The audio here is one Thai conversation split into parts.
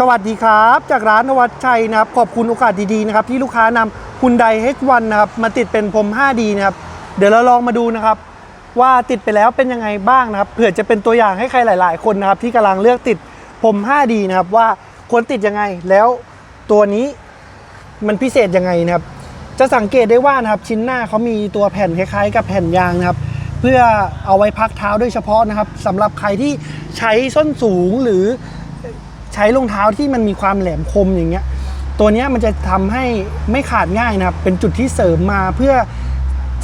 สวัสดีครับ จากร้านนวัดชัยนะครับ ขอบคุณโอกาสดีๆนะครับที่ลูกค้านำคุณได H1 นะครับ มาติดเป็นพรม 5D นะครับ เดี๋ยวเราลองมาดูนะครับ ว่าติดไปแล้วเป็นยังไงบ้างนะครับเผื่อจะเป็นตัวอย่างให้ใครหลาย ๆ คนนะครับ ที่กำลังเลือกติดพรม 5D นะครับ ว่าควรติดยังไงแล้วตัวนี้มันพิเศษยังไงนะครับ จะสังเกตได้ว่านะครับชิ้นหน้าเขามีตัวแผ่นคล้ายๆ กับแผ่นยางนะครับ เพื่อเอาไว้พักเท้าโดยเฉพาะนะครับสำหรับใครที่ใช้ส้นสูงหรือ ใช้รองเท้าที่มันมีความแหลมคมอย่างเงี้ย ตัวเนี้ยมันจะทำให้ไม่ขาดง่ายนะครับ เป็นจุดที่เสริมมาเพื่อ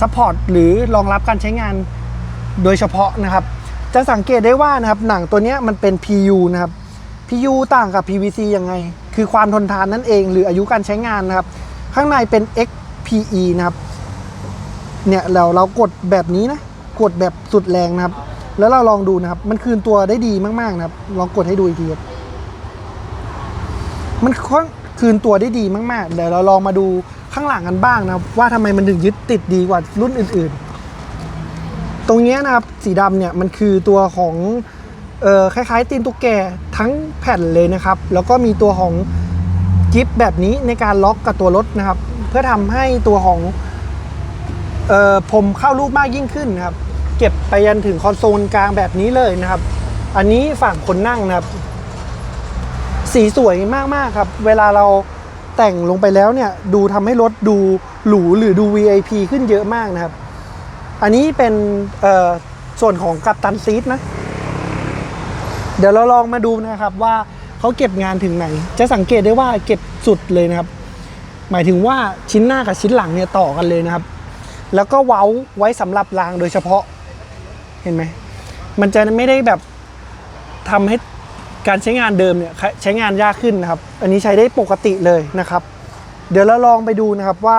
ซัพพอร์ตหรือรองรับการใช้งานโดยเฉพาะนะครับ จะสังเกตได้ว่านะครับหนังตัวเนี้ยมันเป็น PU นะครับ PU ต่างกับ PVC ยังไง คือความทนทานนั่นเอง หรืออายุการใช้งานนะครับ ข้างในเป็น XPE นะครับ เนี่ยเราเรากดแบบนี้นะ กดแบบสุดแรงนะครับ แล้วเราลองดูนะครับ มันคืนตัวได้ดีมากๆนะครับ ลองกดให้ดูอีกทีครับ มันค่อนคืนตัวได้ดีมาก ๆ เดี๋ยวเราลองมาดูข้างหลังกันบ้างนะครับ ว่าทำไมมันถึงยึดติดดีกว่ารุ่นอื่น ๆ ตรงนี้นะครับสีดำเนี่ยมันคือตัวของเอ่อคล้าย ๆ ตีนตุ๊กแกทั้งแผ่นเลยนะครับ แล้วก็มีตัวของจิ๊บแบบนี้ในการล็อกกับตัวรถนะครับ เพื่อทำให้ตัวของเอ่อผมเข้ารูปมากยิ่งขึ้นนะครับ เก็บไปยันถึงคอนโซลกลางแบบนี้เลยนะครับ อันนี้ฝั่งคนนั่งนะครับ สีสวยมากๆครับ เวลาเราแต่งลงไปแล้วเนี่ยดูทำให้รถดูหรูหรือดู VIP ขึ้นเยอะมากนะครับ อันนี้เป็นส่วนของกัปตันซีทนะ เดี๋ยวเราลองมาดูนะครับว่าเขาเก็บงานถึงไหน จะสังเกตได้ว่าเก็บสุดเลยนะครับ หมายถึงว่าชิ้นหน้ากับชิ้นหลังเนี่ยต่อกันเลยนะครับ แล้วก็เว้าไว้สำหรับรางโดยเฉพาะ เห็นไหม มันจะไม่ได้แบบทำให้ การใช้งานเดิมเนี่ยใช้งานยากขึ้นนะครับ อันนี้ใช้ได้ปกติเลยนะครับ เดี๋ยวเราลองไปดูนะครับว่า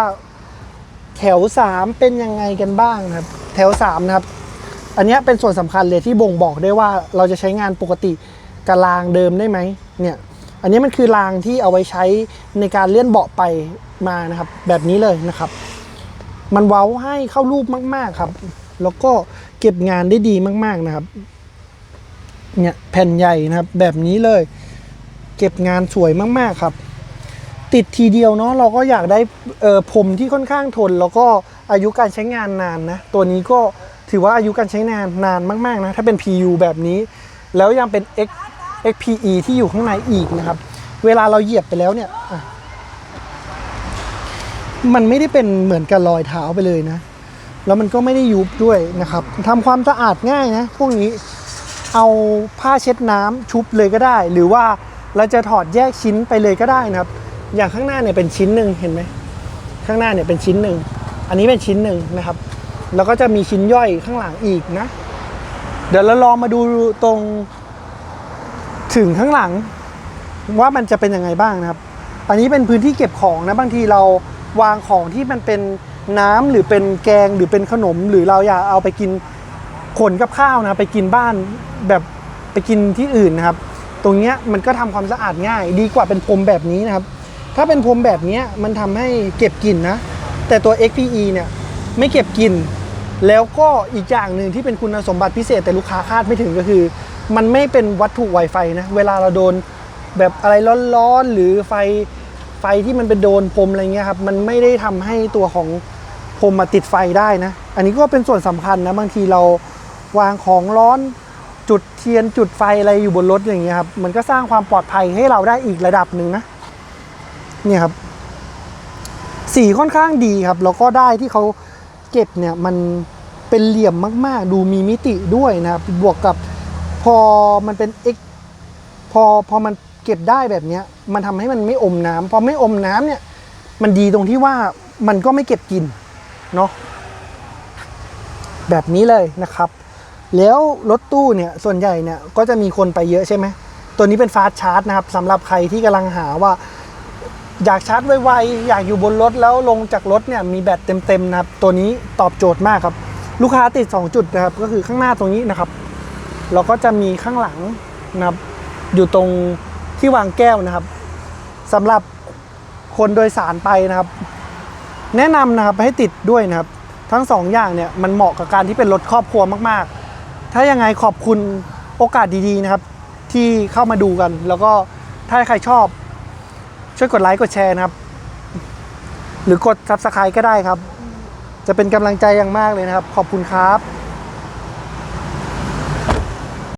แถว 3 เป็นยังไงกันบ้างนะครับ แถว3นะครับ อันนี้เป็นส่วนสำคัญเลยที่บ่งบอกได้ว่าเราจะใช้งานปกติกับรางเดิมได้ไหมเนี่ย อันนี้มันคือรางที่เอาไว้ใช้ในการเลื่อนเบาะไปมานะครับ แบบนี้เลยนะครับ มันเว้าให้เข้ารูปมาก ๆครับ แล้วก็เก็บงานได้ดีมาก ๆนะครับ เนี่ยแผ่นใหญ่นะครับ แบบนี้เลย เก็บงานสวยมากๆครับ ติดทีเดียวเนาะเราก็อยากได้เออผมที่ค่อนข้างทน แล้วก็อายุการใช้งานนานนะ ตัวนี้ก็ถือว่าอายุการใช้งานนานมากๆนะ ถ้าเป็น PU แบบนี้ แล้วยังเป็น X XPE ที่อยู่ข้างในอีกนะครับ เวลาเราเหยียบไปแล้วเนี่ยมันไม่ได้เป็นเหมือนกับรอยเท้าไปเลยนะ แล้วมันก็ไม่ได้ยุบด้วยนะครับทำความสะอาดง่ายนะ พวกนี้ เอาผ้าเช็ดน้ำชุบเลยก็ได้ หรือว่าเราจะถอดแยกชิ้นไปเลยก็ได้นะครับ อย่างข้างหน้าเนี่ยเป็นชิ้นหนึ่งเห็นไหมข้างหน้าเนี่ยเป็นชิ้นหนึ่งอันนี้เป็นชิ้นหนึ่งนะครับ แล้วก็จะมีชิ้นย่อยข้างหลังอีกนะ เดี๋ยวเราลองมาดูตรงถึงข้างหลังว่ามันจะเป็นยังไงบ้างนะครับ อันนี้เป็นพื้นที่เก็บของนะบางทีเราวางของที่มันเป็นน้ำหรือเป็นแกงหรือเป็นขนม หรือเราอยากเอาไปกิน ขนกับข้าวนะไปกินบ้านแบบไปกินที่อื่นนะครับ ตรงเนี้ยมันก็ทำความสะอาดง่าย ดีกว่าเป็นพรมแบบนี้นะครับ ถ้าเป็นพรมแบบเนี้ยมันทำให้เก็บกลิ่นนะ แต่ตัว XPE เนี่ยไม่เก็บกลิ่นแล้วก็อีกอย่างหนึ่งที่เป็นคุณสมบัติพิเศษแต่ลูกค้าคาดไม่ถึงก็คือ มันไม่เป็นวัตถุไวไฟนะ เวลาเราโดนแบบอะไรร้อนๆ หรือไฟไฟที่มันเป็นโดนพรมอะไรเงี้ยครับมันไม่ได้ทำให้ตัวของผมมาติดไฟได้นะ อันนี้ก็เป็นส่วนสำคัญนะ บางทีเรา วางของร้อนจุดเทียนจุดไฟอะไรอยู่บนรถอย่างเงี้ยครับ มันก็สร้างความปลอดภัยให้เราได้อีกระดับหนึ่งนะเนี่ยครับ สีค่อนข้างดีครับ แล้วก็ได้ที่เขาเก็บเนี่ยมันเป็นเหลี่ยมมาก ๆ ดูมีมิติด้วยนะครับ บวกกับพอมันเป็น X พอพอมันเก็บได้แบบเนี้ย มันทำให้มันไม่อมน้ำพอไม่อมน้ำเนี่ย มันดีตรงที่ว่ามันก็ไม่เก็บกลินเนาะแบบนี้เลยนะครับ แล้วรถตู้เนี่ยส่วนใหญ่เนี่ยก็จะมีคนไปเยอะใช่ไหมตัวนี้เป็นฟาสชาร์จนะครับสำหรับใครที่กำลังหาว่า อยากชาร์จไวๆอยากอยู่บนรถแล้วลงจากรถเนี่ยมีแบตเต็มๆนะครับตัวนี้ตอบโจทย์มากครับ ลูกค้าติด 2 จุดนะครับก็คือข้างหน้าตรงนี้นะครับแล้วก็จะมีข้างหลังนะครับอยู่ตรงที่วางแก้วนะครับสำหรับคนโดยสารไปนะครับ แนะนำนะครับให้ติดด้วยนะครับ ทั้งสองอย่างเนี่ยมันเหมาะกับการที่เป็นรถครอบครัวมากๆ ถ้ายังไงขอบคุณโอกาสดีๆนะครับ ที่เข้ามาดูกัน แล้วก็ถ้าใครชอบ ช่วยกดไลค์กดแชร์นะครับ หรือกด subscribe ก็ได้ครับ จะเป็นกำลังใจอย่างมากเลยนะครับ ขอบคุณครับ